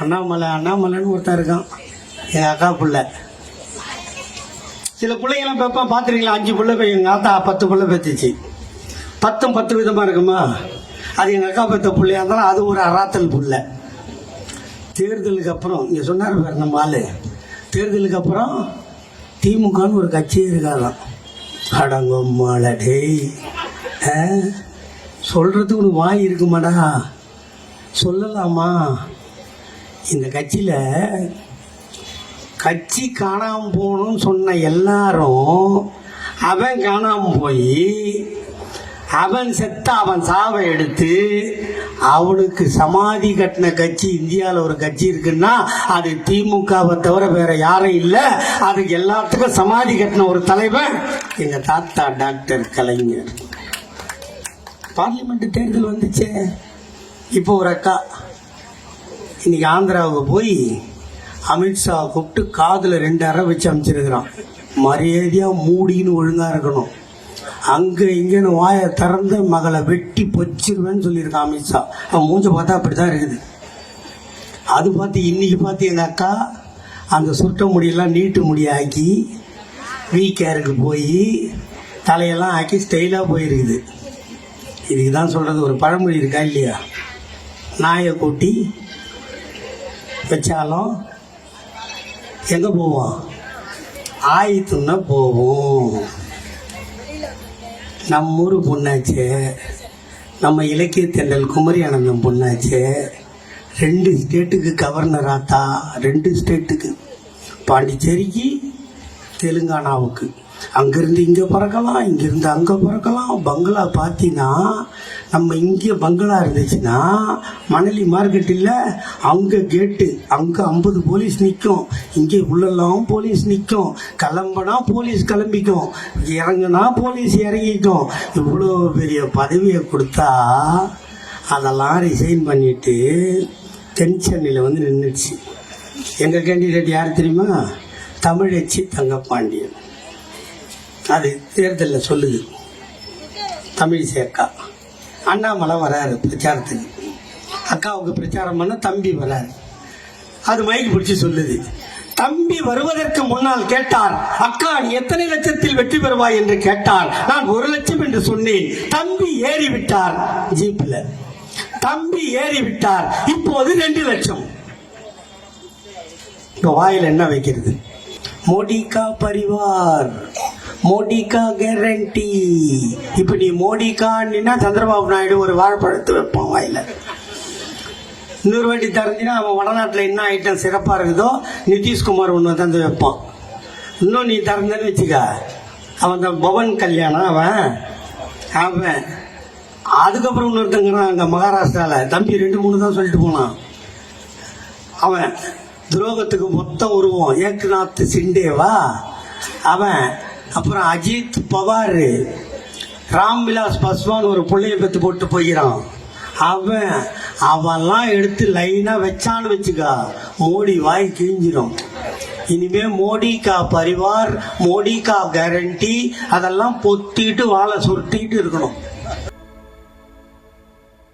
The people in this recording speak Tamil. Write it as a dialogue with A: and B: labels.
A: அண்ணாமலை அண்ணாமலைன்னு ஒருத்தன் இருக்கான். எங்கள் அக்கா பிள்ளை. சில பிள்ளைங்களாம் பார்ப்பேன் பார்த்துருக்கீங்களா? அஞ்சு பிள்ளை போய் எங்கள் ஆத்தா பத்து பிள்ளை பெற்றுச்சு பத்தும் பத்து விதமாக இருக்குமா? அது எங்கள் அக்கா பெற்ற பிள்ளையா இருந்தாலும் அது ஒரு அராத்தல் பிள்ளை. தேர்தலுக்கு அப்புறம் இங்கே சொன்னார் பாரு நம்ம ஆள். தேர்தலுக்கு அப்புறம் திமுகன்னு ஒரு கட்சியே இருக்காதான் அடங்கம்மாள டேய். ஆ? சொல்றதுக்கு உனக்கு வாய் இருக்குமாடா? சொல்லலாமா? இந்த கட்சியில் கட்சி காணாமல் போகணும்னு சொன்ன எல்லாரும் அவன் காணாமல் போய் அவன் செத்த அவன் சாவை எடுத்து அவனுக்கு சமாதி கட்டின கட்சி இந்தியாவில் ஒரு கட்சி இருக்குன்னா அது திமுகவை தவிர வேற யாரும் இல்லை. அதுக்கு எல்லாத்துக்கும் சமாதி கட்டின ஒரு தலைவன் எங்க தாத்தா டாக்டர் கலைஞர். பார்லிமெண்ட் தேர்தல் வந்துச்சே. இப்போ ஒரு அக்கா இன்னைக்கு ஆந்திராவுக்கு போய் அமித்ஷா கூப்பிட்டு காதில் ரெண்டு அரை வச்சு அமைச்சிருக்கிறான். மரியாதையாக மூடின்னு ஒழுங்காக இருக்கணும். அங்கே இங்கேன்னு வாயை திறந்து மகளை வெட்டி பொச்சிருவேன்னு சொல்லியிருக்கான் அமித்ஷா அவன் மூஞ்ச பார்த்தா அப்படி தான் இருக்குது. அது பார்த்து இன்னைக்கு பார்த்து எங்கள் அக்கா அந்த சுருட்ட முடியெல்லாம் நீட்டு முடியாக்கி வீ கேருக்கு போய் தலையெல்லாம் ஆக்கி ஸ்டைலாக போயிருக்குது. இதுக்கு தான் சொல்கிறது ஒரு பழமொழி இருக்கா இல்லையா? நாயை கூட்டி வச்சாலும் எங்கே போவோம்? ஆயத்துன்னா போவோம். நம்ம ஊர் பொண்ணாச்சு. நம்ம இலக்கிய தென்றல் குமரி ஆனந்தம் பொண்ணாச்சு. ரெண்டு ஸ்டேட்டுக்கு கவர்னர் ஆத்தா ரெண்டு ஸ்டேட்டுக்கு. பாண்டிச்சேரிக்கு தெலுங்கானாவுக்கு. அங்கேருந்து இங்கே பறக்கலாம் இங்கேருந்து அங்கே பறக்கலாம். பங்களா பார்த்தீங்கன்னா நம்ம இங்கே பங்களா இருந்துச்சுன்னா மணலி மார்க்கெட்டில் அங்கே கேட்டு அங்கே ஐம்பது போலீஸ் நிற்கும் இங்கே உள்ளெல்லாம் போலீஸ் நிற்கும் கிளம்புனா போலீஸ் கிளம்பிக்கும். இறங்குனா போலீஸ் இறங்கிக்கும். இவ்வளோ பெரிய பதவியை கொடுத்தா அதெல்லாம் ரிசைன் பண்ணிவிட்டு தென் சென்னையில் வந்து நின்றுச்சு எங்கள் கேண்டிடேட் யார் தெரியுமா? தமிழச்சி தங்கப்பாண்டியன். அது தேர்தலில் சொல்லுது. தமிழ் சேர்க்கா. அண்ணாமலை வராரு பிரச்சாரத்துக்கு. அக்காவுக்கு பிரச்சாரம் பண்ண தம்பி வராரு. அது மைக் பிடிச்சி சொல்லுது. தம்பி வருவதற்கு முன்னால் கேட்டார் அக்கா நீ எத்தனை லட்சத்தில் வெற்றி பெறுவாய்? என்று கேட்டார். நான் ஒரு லட்சம் என்று சொன்னேன். தம்பி ஏறி விட்டார் ஜீப்ல. தம்பி ஏறி விட்டார் இப்போது ரெண்டு லட்சம். இப்ப வாயில் என்ன வைக்கிறது? மோடிக்கா பரிவார். மோடிகா கேரண்டி இப்ப நீ மோடிகான்னா சந்திரபாபு நாயுடு ஒரு வாழைப்பழத்தை வைப்பான் வாயில. இன்னொரு வாட்டி திறந்தினா அவன் வடநாட்டில் என்ன ஐட்டம் சிறப்பாக இருக்குதோ நிதிஷ்குமார் ஒன்று தந்து வைப்பான். இன்னும் நீ திறந்தேன்னு வச்சுக்க அவன் இந்த பவன் கல்யாணம் அவன் அவன். அதுக்கப்புறம் இன்னொருத்தங்கிறான் அங்கே மகாராஷ்டிராவில் தம்பி ரெண்டு மூணு தான் சொல்லிட்டு போனான். அவன் துரோகத்துக்கு மொத்த உருவம். ஏக்நாத் சிண்டேவா? அவன் அப்புறம் அஜித் பவார். ராம்விலாஸ் பஸ்வான் ஒரு பிள்ளைய பெற்று போட்டு போகிறான் அவன் அவெல்லாம் எடுத்து லைனா வச்சான்னு வச்சுக்கா. மோடி வாய் கிழிஞ்சிடும் இனிமே மோடி கா பரிவார் மோடி கா கேரண்டி அதெல்லாம் பொத்திட்டு வாழை சுருட்டிட்டு இருக்கணும்.